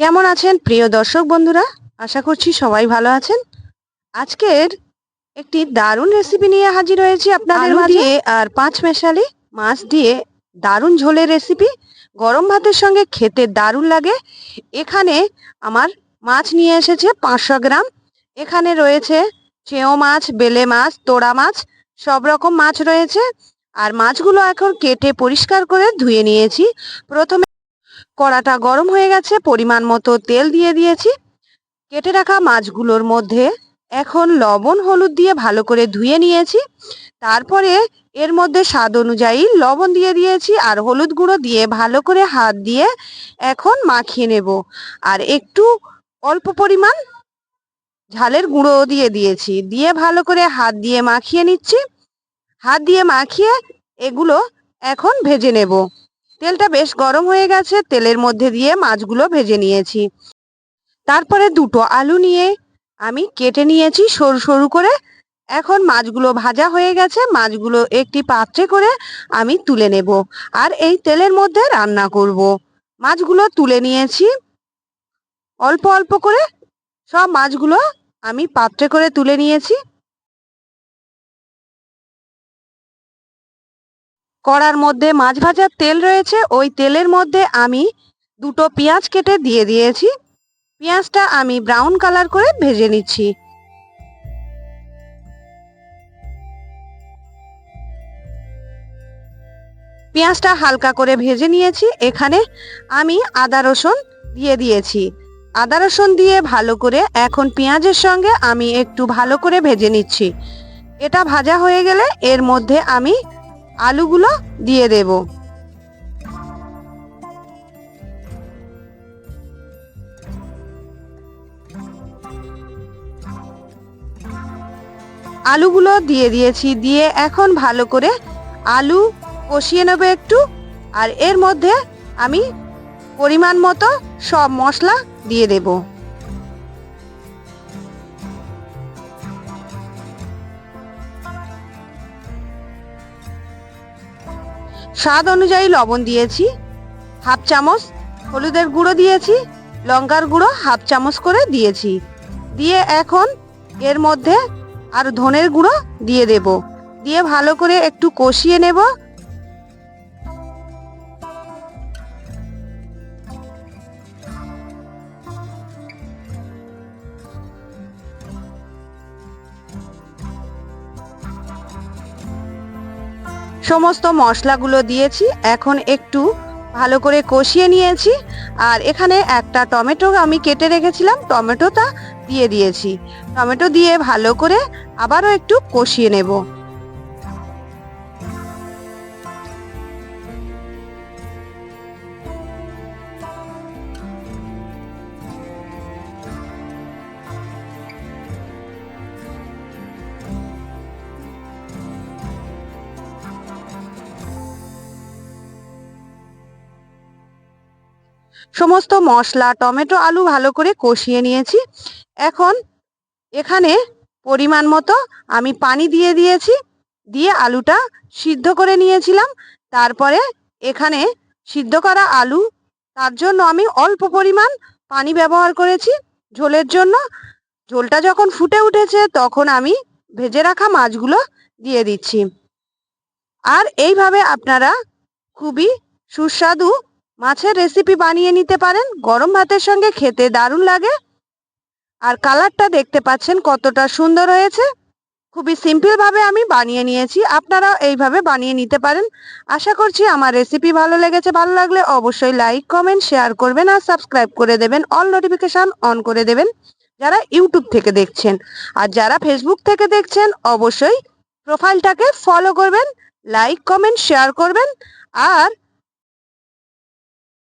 কেমন আছেন প্রিয় দর্শক বন্ধুরা? আশা করছি সবাই ভালো আছেন। আজকের একটি দারুণ রেসিপি নিয়ে হাজির হয়েছি আপনাদের মাঝে। আর পাঁচ মেশালি মাছ দিয়ে দারুণ ঝোলের রেসিপি গরম ভাতের সঙ্গে খেতে দারুণ লাগে। এখানে আমার মাছ নিয়ে এসেছে পাঁচশো গ্রাম। এখানে রয়েছে চেও মাছ বেলে মাছ তোড়া মাছ সব রকম মাছ রয়েছে। আর মাছগুলো এখন কেটে পরিষ্কার করে ধুয়ে নিয়েছি। প্রথমে কড়াটা গরম হয়ে গেছে, পরিমাণ মতো তেল দিয়ে দিয়েছি। কেটে রাখা মাছগুলোর মধ্যে এখন লবণ, হলুদ দিয়ে ভালো করে ধুয়ে নিয়েছি। তারপরে এর মধ্যে স্বাদ অনুযায়ী লবণ দিয়ে দিয়েছি আর হলুদ গুঁড়ো দিয়ে ভালো করে হাত দিয়ে এখন মাখিয়ে নেব। আর একটু অল্প পরিমাণ ঝালের গুঁড়ো দিয়ে দিয়েছি। দিয়ে ভালো করে হাত দিয়ে মাখিয়ে নিচ্ছি। হাত দিয়ে মাখিয়ে এগুলো এখন ভেজে নেব। তেলটা বেশ গরম হয়ে গেছে, তেলের মধ্যে দিয়ে মাছগুলো ভেজে নিয়েছি। তারপরে দুটো আলু নিয়ে আমি কেটে নিয়েছি সরু সরু করে। এখন মাছগুলো ভাজা হয়ে গেছে, মাছগুলো একটি পাত্রে করে আমি তুলে নেব আর এই তেলের মধ্যে রান্না করব। মাছগুলো তুলে নিয়েছি। অল্প অল্প করে সব মাছগুলো আমি পাত্রে করে তুলে নিয়েছি। কড়ার মধ্যে মাছ ভাজার তেল রয়েছে, ওই তেলের মধ্যে আমি দুটো পেঁয়াজ কেটে দিয়ে দিয়েছি। পেঁয়াজটা আমি ব্রাউন কালার করে ভেজে নিচ্ছি। পেঁয়াজটা হালকা করে ভেজে নিয়েছি, এখানে আমি আদা রসুন দিয়ে দিয়েছি। আদা রসুন দিয়ে ভালো করে এখন পেঁয়াজের সঙ্গে আমি একটু ভালো করে ভেজে নিচ্ছি। এটা ভাজা হয়ে গেলে এর মধ্যে আমি আলুগুলো দিয়ে দেব। আলুগুলো দিয়ে দিয়েছি, দিয়ে এখন ভালো করে আলু কষিয়ে নেব একটু, আর এর মধ্যে আমি পরিমাণ মতো সব মশলা দিয়ে দেবো। স্বাদ অনুযায়ী লবণ দিয়েছি, হাফ চামচ হলুদের গুঁড়ো দিয়েছি, লঙ্কার গুঁড়ো হাফ চামচ করে দিয়েছি। দিয়ে এখন এর মধ্যে আর ধনের গুঁড়ো দিয়ে দেব। দিয়ে ভালো করে একটু কষিয়ে নেব। সমস্ত মশলাগুলো দিয়েছি, এখন একটু ভালো করে কষিয়ে নিয়েছি। আর এখানে একটা টমেটো আমি কেটে রেখেছিলাম, টমেটোটা দিয়ে দিয়েছি। টমেটো দিয়ে ভালো করে আবারও একটু কষিয়ে নেব। সমস্ত মশলা, টমেটো, আলু ভালো করে কষিয়ে নিয়েছি। এখন এখানে পরিমাণ মতো আমি পানি দিয়ে দিয়েছি, দিয়ে আলুটা সিদ্ধ করে নিয়েছিলাম। তারপরে এখানে সিদ্ধ করা আলু, তার জন্য আমি অল্প পরিমাণ পানি ব্যবহার করেছি ঝোলের জন্য। ঝোলটা যখন ফুটে উঠেছে তখন আমি ভেজে রাখা মাছগুলো দিয়ে দিচ্ছি। আর এইভাবে আপনারা খুবই সুস্বাদু মাছের রেসিপি বানিয়ে নিতে পারেন। গরম ভাতের সঙ্গে খেতে দারুণ লাগে। আর কালারটা দেখতে পাচ্ছেন কতটা সুন্দর হয়েছে। খুবই সিম্পল ভাবে আমি বানিয়ে নিয়েছি। আপনারাও এইভাবে বানিয়ে নিতে পারেন। আশা করছি আমার রেসিপি ভালো লেগেছে। ভালো লাগলে অবশ্যই লাইক কমেন্ট শেয়ার করবেন আর সাবস্ক্রাইব করে দেবেন। অল নোটিফিকেশন অন করে দেবেন। যারা ইউটিউব থেকে দেখছেন। আর যারা ফেসবুক থেকে দেখছেন, অবশ্যই প্রোফাইলটাকে ফলো করবেন লাইক কমেন্ট শেয়ার করবেন। আর